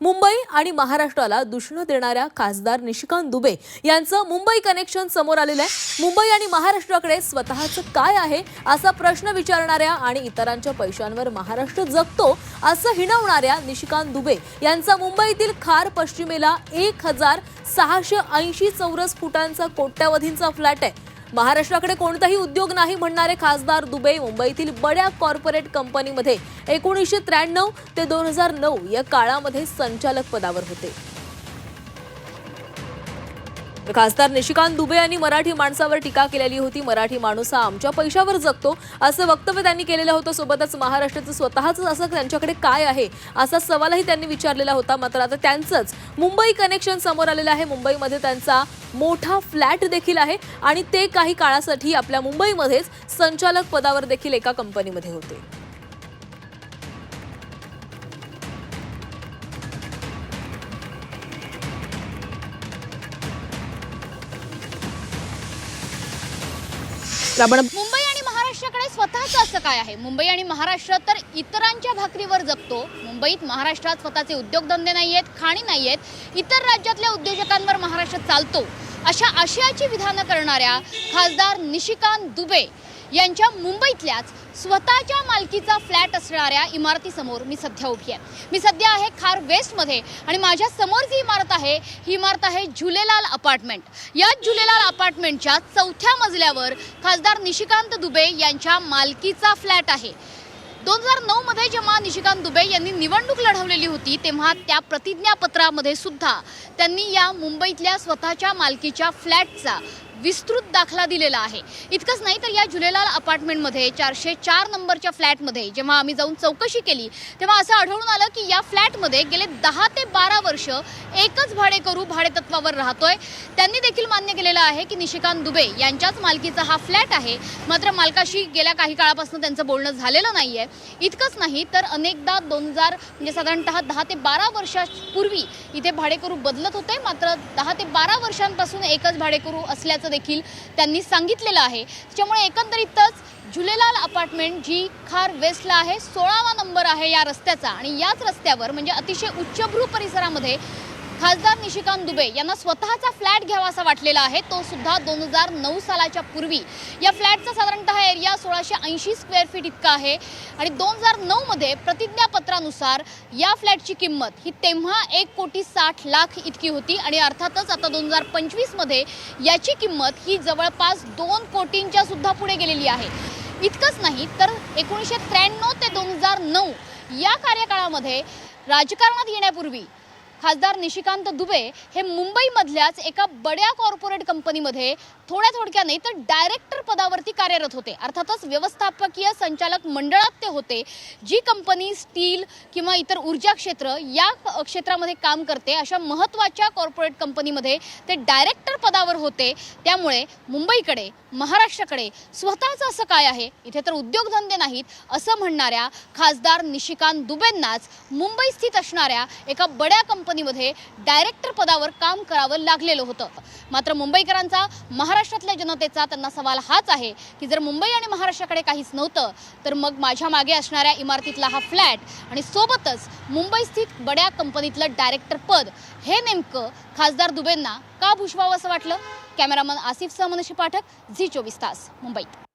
मुंबई आणि महाराष्ट्राला दुष्ण देणाऱ्या खासदार निशिकांत दुबे यांचं मुंबई कनेक्शन समोर आलेलं आहे. मुंबई आणि महाराष्ट्राकडे स्वतःचं काय आहे असा प्रश्न विचारणाऱ्या आणि इतरांच्या पैशांवर महाराष्ट्र जगतो असं हिणवणाऱ्या निशिकांत दुबे यांचा मुंबईतील खार पश्चिमेला एक हजार सहाशे ऐंशी चौरस फुटांचा कोट्यावधींचा फ्लॅट आहे. महाराष्ट्राकडे कोणताही उद्योग नाही म्हणणारे खासदार दुबे मुंबईतील बड्या कॉर्पोरेट कंपनीमध्ये एकोणीसशे त्र्याण्णव ते दोन हजार नऊ या काळामध्ये संचालक पदावर होते. खासदार निशिकांत दुबे यांनी मराठी माणसावर टीका केलेली होती. मराठी माणूस हा आमच्या पैशावर जगतो. असं वक्तव्य त्यांनी केलेलं होतं. सोबतच महाराष्ट्राचं स्वतःच असं त्यांच्याकडे काय आहे? असा सवालही त्यांनी विचारलेला होता. मात्र आता त्यांचंच मुंबई कनेक्शन समोर आलेलं आहे. मुंबईमध्ये त्यांचा मोठा फ्लॅट देखील आहे आणि ते काही काळासाठी आपल्या मुंबईमध्येच संचालक पदावर देखील एका कंपनीमध्ये होते. आपण मुंबई आणि महाराष्ट्राकडे स्वतःच असं काय आहे? मुंबई आणि महाराष्ट्र तर इतरांच्या भाकरीवर जगतो मुंबईत महाराष्ट्रात स्वतःचे उद्योगधंदे नाही आहेत खाणी नाही आहेत इतर राज्यातल्या उद्योजकांवर महाराष्ट्र चालतो. अशा आशयाची विधानं करणाऱ्या खासदार निशिकांत दुबे यांच्या मुंबईतल्याच स्वतःच्या मालकीचा फ्लॅट असणाऱ्या इमारतीसमोर मी सध्या उभी आहे. मी सध्या आहे खार वेस्टमध्ये आणि माझ्यासमोर जी इमारत आहे ही इमारत आहे झुलेलाल अपार्टमेंट. या झुलेलाल अपार्टमेंटच्या चौथ्या मजल्यावर खासदार निशिकांत दुबे यांच्या मालकीचा फ्लॅट आहे. दोन हजार नऊमध्ये जेव्हा निशिकांत दुबे यांनी निवडणूक लढवलेली होती तेव्हा त्या प्रतिज्ञापत्रामध्ये सुद्धा त्यांनी या मुंबईतल्या स्वतःच्या मालकीच्या फ्लॅटचा विस्तृत दाखला दिलेला आहे. इतकंच नाही तर या झुलेलाल अपार्टमेंटमध्ये चारशे चार नंबरच्या फ्लॅटमध्ये जेव्हा आम्ही जाऊन चौकशी केली तेव्हा असं आढळून आलं की या फ्लॅटमध्ये गेले दहा ते बारा वर्ष एकच भाडेकरू भाडेतत्वावर राहतोय. त्यांनी देखील मान्य केलेलं आहे की निशिकांत दुबे यांच्याच मालकीचा हा फ्लॅट आहे. मात्र मालकाशी गेल्या काही काळापासून त्यांचं बोलणं झालेलं नाही आहे इतकंच नाही तर अनेकदा दोन हजार म्हणजे साधारणतः दहा ते बारा वर्षापूर्वी इथे भाडेकरू बदलत होते. मात्र दहा ते बारा वर्षांपासून एकच भाडेकरू असल्याचं देखील त्यांनी सांगितलेलं आहे. त्याच्यामुळे एकंदरीतच झुलेलाल अपार्टमेंट जी खार वेस्टला आहे सोळावा नंबर आहे या रस्त्याचा. आणि याच रस्त्यावर म्हणजे अतिशय उच्चभ्रू परिसरामध्ये खासदार निशिकांत दुबे यांना स्वतःचा फ्लॅट घ्यावा असा वाटलेला आहे. तो सुद्धा दोन हजार नऊ सालाच्या पूर्वी. या फ्लॅटचा साधारणतः एरिया सोळाशे ऐंशी स्क्वेअर फीट इतका आहे. आणि दोन हजार नऊमध्ये प्रतिज्ञापत्रानुसार या फ्लॅटची किंमत ही तेव्हा एक कोटी साठ लाख इतकी होती. आणि अर्थातच आता दोन हजार पंचवीसमध्ये याची किंमत ही जवळपास दोन कोटींच्या सुद्धा पुढे गेलेली आहे. इतकंच नाही तर एकोणीसशे त्र्याण्णव ते दोन हजार नऊ या कार्यकाळामध्ये राजकारणात येण्यापूर्वी खासदार निशिकांत दुबे हे मुंबईमधल्याच एका बड्या कॉर्पोरेट कंपनीमध्ये थोड्या थोडक्या नाही तर डायरेक्टर पदावरती कार्यरत होते. अर्थातच व्यवस्थापकीय संचालक मंडळात ते होते. जी कंपनी स्टील किंवा इतर ऊर्जा क्षेत्र या क्षेत्रामध्ये काम करते अशा महत्त्वाच्या कॉर्पोरेट कंपनीमध्ये ते डायरेक्टर पदावर होते. त्यामुळे मुंबईकडे महाराष्ट्राकडे स्वतःचं असं काय आहे? इथे तर उद्योगधंदे नाहीत असं म्हणणाऱ्या खासदार निशिकांत दुबेंनाच मुंबई स्थित असणाऱ्या एका बड्या कंपनीमध्ये डायरेक्टर पदावर काम करावं लागलेलं होतं. मात्र मुंबईकरांचा महाराष्ट्रातल्या जनतेचा त्यांना सवाल हाच आहे की जर मुंबई आणि महाराष्ट्राकडे काहीच नव्हतं तर मग माझ्या मागे असणाऱ्या इमारतीतला हा फ्लॅट आणि सोबतच मुंबई स्थित बड्या कंपनीतलं डायरेक्टर पद हे नेमकं खासदार दुबेंना का भुजवावं असं वाटलं? कॅमेरामन आसिफ सह मनुष्य पाठक झी चोवीस तास मुंबईत